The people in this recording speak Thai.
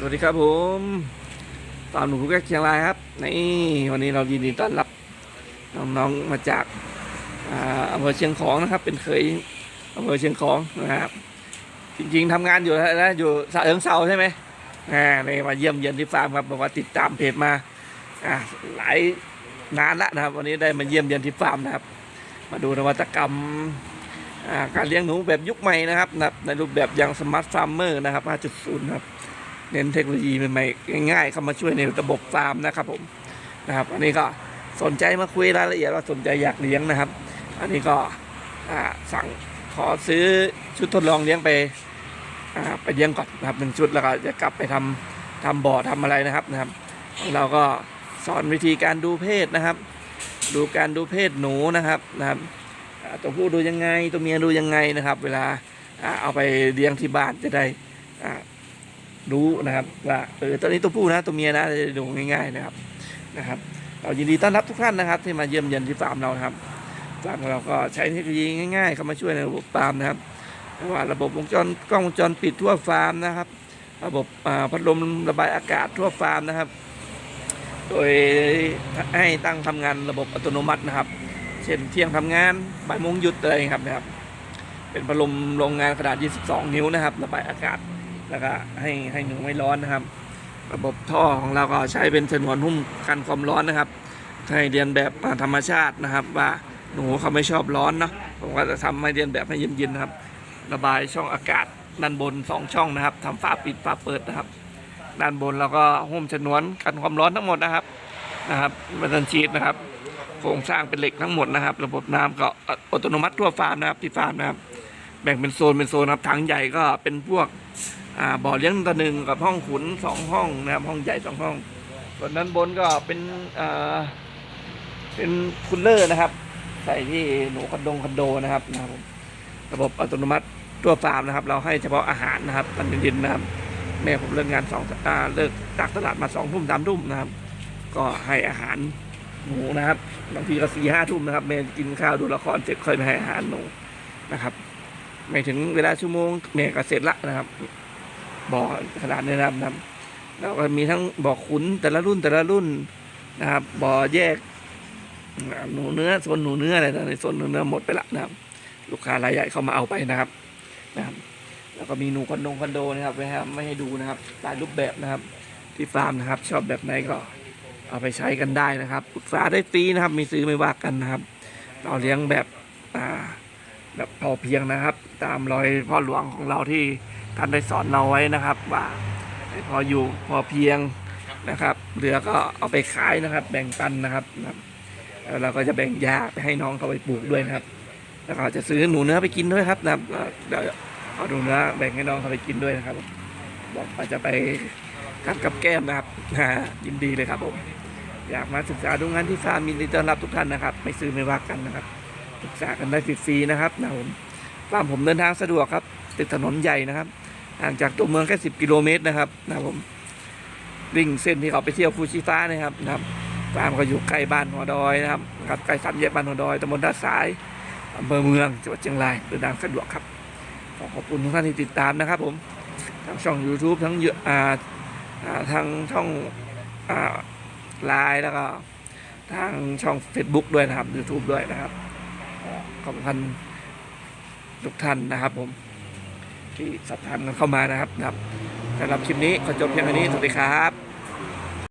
สวัสดีครับผมตอนหนูแก้เชียงรายครับนี่วันนี้เรายินดีต้อนรับน้องๆมาจากอำเภอเชียงของนะครับ เป็นเคยอำเภอเชียงของนะครับ จริงๆทำงานอยู่นะอยู่สะเอิงเซาใช่ไหมอ่านี่มาเยี่ยมเยียนที่ฟาร์มครับบอกว่าติดตามเพจมาอ่าหลายนานละนะครับ วันนี้ได้มาเยี่ยมเยียนที่ฟาร์มนะครับ มาดูนวัตกรรมการเลี้ยงหนูแบบยุคใหม่นะครับนะครับในรูปแบบอย่างสมาร์ทฟาร์มเมอร์นะครับ 5.0นะครับ เน้นเทคโนโลยีใหม่ๆง่ายๆเข้ามาช่วยในระบบฟาร์มนะครับผมนะครับ อันนี้ก็สนใจมาคุยรายละเอียดว่าสนใจอยากเลี้ยงนะครับ อันนี้ก็สั่งขอซื้อชุดทดลองเลี้ยงไปไปเลี้ยงก่อนนะครับหนึ่งชุดแล้วก็จะกลับไปทำทำบ่อทำอะไรนะครับนะครับ เราก็สอนวิธีการดูเพศนะครับ ดูการดูเพศหนูนะครับนะครับตัวผู้ดูยังไงตัวเมียดูยังไงนะครับ เวลาเอาไปเลี้ยงที่บ้านจะได้อ่า รู้นะครับว่าเออตอนนี้ตัวผู้นะตัวเมียนะจะดูง่าย ๆนะครับนะครับเรายินดีต้อนรับทุกท่านนะครับ ที่มาเยี่ยมเยียนที่ฟาร์มเราครับฟาร์มเราก็ใช้เทคโนโลยีง่ายๆ เข้ามาช่วยในระบบฟาร์มนะครับว่าระบบวงจรกล้องวงจรปิดทั่วฟาร์มนะครับ ระบบพัดลมระบายอากาศทั่วฟาร์มนะครับ โดยให้ตั้งทำงานระบบอัตโนมัตินะครับ เช่นเที่ยงทำงานบ่ายโมงหยุดอะไรอย่างเงี้ยครับนะครับ เป็นพัดลมโรงงานขนาด 22 นิ้วนะครับ ระบายอากาศ แล้วก็ให้ให้หนูไม่ร้อนนะครับ ระบบท่อของเราก็ใช้เป็นฉนวนหุ้มกันความร้อนนะครับให้เรียนแบบธรรมชาตินะครับ ว่าหนูเขาไม่ชอบร้อนเนาะผมก็จะทำให้เรียนแบบให้เย็นๆนะครับ ระบายช่องอากาศด้านบนสองช่องนะครับทำฝาปิดฝาเปิดนะครับ ด้านบนเราก็หุ้มฉนวนกันความร้อนทั้งหมดนะครับนะครับมันจะชีดนะครับโครงสร้างเป็นเหล็กทั้งหมดนะครับ ระบบน้ำก็อัตโนมัติทั่วฟาร์มนะครับที่ฟาร์มนะครับ แบ่งเป็นโซนเป็นโซนนะครับถังใหญ่ก็เป็นพวก บ่อเลี้ยงตัวหนึ่งกับห้องขุนสองห้องนะครับห้องใหญ่สองห้อง ส่วนด้นบนก็เป็นอ่าเป็นคูลเลอร์นะครับ ใส่ที่หนูคอนโดคอนโดนะครับนะครับระบบอัตโนมัติตัวฟาร์มนะครับ เราให้เฉพาะอาหารนะครับตอนเย็นๆนะครับแม่ผมเลิกงานสองอ่าเลิกจากตลาดมาสองทุ่มสามทุ่มนะครับ ก็ให้อาหารหนูนะครับบางทีก็สี่ห้าทุ่มนะครับแม่กินข้าวดูละครเสร็จค่อยมาให้อาหารหนูนะครับ ไม่ถึงเวลาชั่วโมงแม่ก็เสร็จละนะครับ บ่อขนาดนี้นะครับนะครับแล้วก็มีทั้งบ่อขุนแต่ละรุ่นแต่ละรุ่นนะครับ บ่อแยกหนูเนื้อโซนหนูเนื้ออะไรต่างๆโซนหนูเนื้อหมดไปละนะครับ ลูกค้ารายใหญ่เข้ามาเอาไปนะครับนะครับ แล้วก็มีหนูคอนโดคอนโดนะครับไว้ให้ไม่ให้ดูนะครับหลายรูปแบบนะครับ ที่ฟาร์มนะครับ ชอบแบบไหนก็เอาไปใช้กันได้นะครับปรึกษาได้ฟรีนะครับ มีซื้อไม่ว่ากันนะครับ เราเลี้ยงแบบอ่าแบบพอเพียงนะครับ ตามรอยพ่อหลวงของเราที่ ท่านได้สอนเราไว้นะครับ ว่าพออยู่พอเพียงนะครับ เหลือก็เอาไปขายนะครับ แบ่งปันนะครับนะแล้วเราก็จะแบ่งยาไปให้น้องเขาไปปลูกด้วยนะครับ แล้วก็จะซื้อหนูเนื้อไปกินด้วยครับนะครับเดี๋ยวเอาหนูเนื้อแบ่งให้น้องเขาไปกินด้วยนะครับ บอกว่าจะไปกัดกับแก้มนะครับยินดีเลยครับผมอยากมาศึกษาดูงานที่ฟาร์มยินดีต้อนรับทุกท่านนะครับ ไม่ซื้อไม่ว่ากันนะครับศึกษากันได้ฟรีๆนะครับนะผมฟาร์มผมเดินทางสะดวกครับติดถนนใหญ่นะครับ ห่างจากตัวเมืองแค่10กิโลเมตรนะครับนะครับผมวิ่งเส้นที่เขาไปเที่ยวฟูชิฟ้านะครับนะครับฟาร์มก็อยู่ใกล้บ้านหัวดอยนะครับครับใกล้สามแยกบ้านหัวดอยตำบลท่าสายอำเภอเมืองจังหวัดเชียงรายเดินทางสะดวกครับขอขอบคุณทุกท่านที่ติดตามนะครับ ผมทั้งช่อง YouTube ทั้งเยอะอ่าอ่าทางช่องอ่าไลน์แล้วก็ทางช่อง Facebook ด้วยนะครับ YouTube ด้วยนะครับขอบคุณทุกท่านนะครับผม ที่สอบถามกันเข้ามานะครับครับสำหรับคลิปนี้ขอจบเพียงเท่านี้สวัสดีครับ